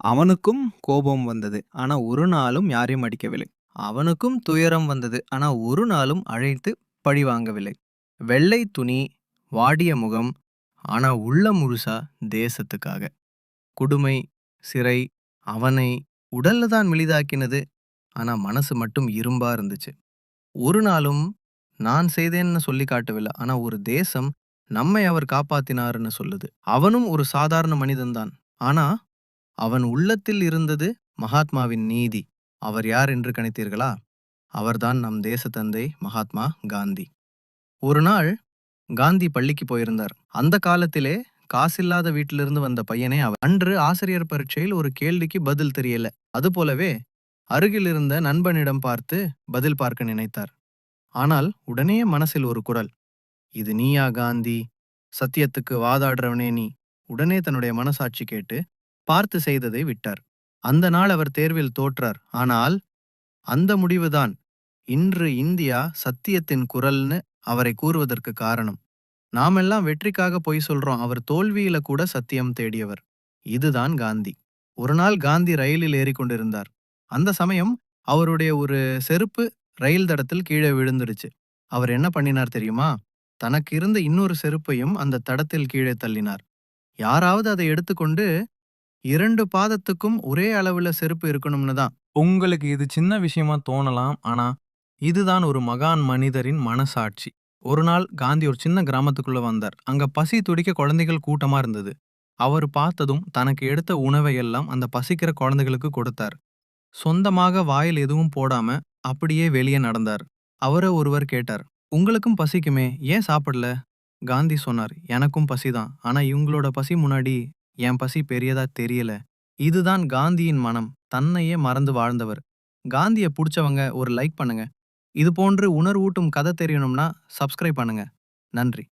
அவனுக்கும் கோபம் வந்தது. ஆனா ஒரு நாளும் யாரையும் அடிக்கவில்லை. அவனுக்கும் துயரம் வந்தது. ஆனா ஒரு நாளும் அழைத்து பழிவாங்கவில்லை. வெள்ளை துணி, வாடிய முகம், ஆனா உள்ளம் முழுசா தேசத்துக்காக. கொடுமை, சிறை, அவனை உடல்ல தான் மெலிதாக்கினது. ஆனா மனசு மட்டும் இரும்பா இருந்துச்சு. ஒரு நாளும் நான் செய்தேன்னு சொல்லி காட்டவில்லை. ஆனா ஒரு தேசம் நம்மை அவர் காப்பாத்தினாருன்னு சொல்லுது. அவனும் ஒரு சாதாரண மனிதன்தான். ஆனா அவன் உள்ளத்தில் இருந்தது மகாத்மாவின் நீதி. அவர் யார் என்று கணித்தீர்களா? அவர்தான் நம் தேச தந்தை மகாத்மா காந்தி. ஒரு நாள் காந்தி பள்ளிக்கு போயிருந்தார். அந்த காலத்திலே காசில்லாத வீட்டிலிருந்து வந்த பையனே அவர். அன்று ஆசிரியர் பரீட்சையில் ஒரு கேள்விக்கு பதில் தெரியல. அதுபோலவே அருகில் இருந்த நண்பனிடம் பார்த்து பதில் பார்க்க நினைத்தார். ஆனால் உடனே மனசில் ஒரு குரல் இது நீயா காந்தி சத்தியத்துக்கு வாதாடுறவனே நீ உடனே தன்னுடைய மனசாட்சி கேட்டு பார்த்து செய்ததை விட்டார். அந்த நாள் அவர் தேர்வில் தோற்றார். ஆனால் அந்த முடிவுதான். இன்று இந்தியா சத்தியத்தின் குரல்னு அவரை கூறுவதற்கு காரணம். நாமெல்லாம் வெற்றிக்காக பொய் சொல்றோம். அவர் தோல்வியில கூட சத்தியம் தேடியவர். இதுதான் காந்தி. ஒரு நாள் காந்தி ரயிலில் ஏறிக்கொண்டிருந்தார். அந்த சமயம் அவருடைய ஒரு செருப்பு ரயில் தடத்தில் கீழே விழுந்துடுச்சு. அவர் என்ன பண்ணினார் தெரியுமா? தனக்கு இருந்த இன்னொரு செருப்பையும் அந்த தடத்தில் கீழே தள்ளினார். யாராவது அதை எடுத்துக்கொண்டு இரண்டு பாதத்துக்கும் ஒரே அளவுல செருப்பு இருக்கணும்னு தான். உங்களுக்கு இது சின்ன விஷயமா தோணலாம் ஆனா இதுதான் ஒரு மகான் மனிதரின் மனசாட்சி. ஒரு நாள் காந்தி ஒரு சின்ன கிராமத்துக்குள்ள வந்தார். அங்க பசி துடிக்க குழந்தைகள் கூட்டமா இருந்தது. அவர் பார்த்ததும் தனக்கு எடுத்த உணவை எல்லாம் அந்த பசிக்கிற குழந்தைகளுக்கு கொடுத்தார். சொந்தமாக வாயில் எதுவும் போடாம அப்படியே வெளியே நடந்தார். அவரை ஒருவர் கேட்டார் உங்களுக்கும் பசிக்குமே ஏன் சாப்பிடல? காந்தி சொன்னார் எனக்கும் பசிதான். ஆனா இவங்களோட பசி முன்னாடி என் பசி பெரியதா தெரியல. இதுதான் காந்தியின் மனம். தன்னையே மறந்து வாழ்ந்தவர். காந்தியை பிடிச்சவங்க ஒரு லைக் பண்ணுங்க. இது போன்று உணர்வூட்டும் கதை தெரியணும்னா சப்ஸ்கிரைப் பண்ணுங்க. நன்றி.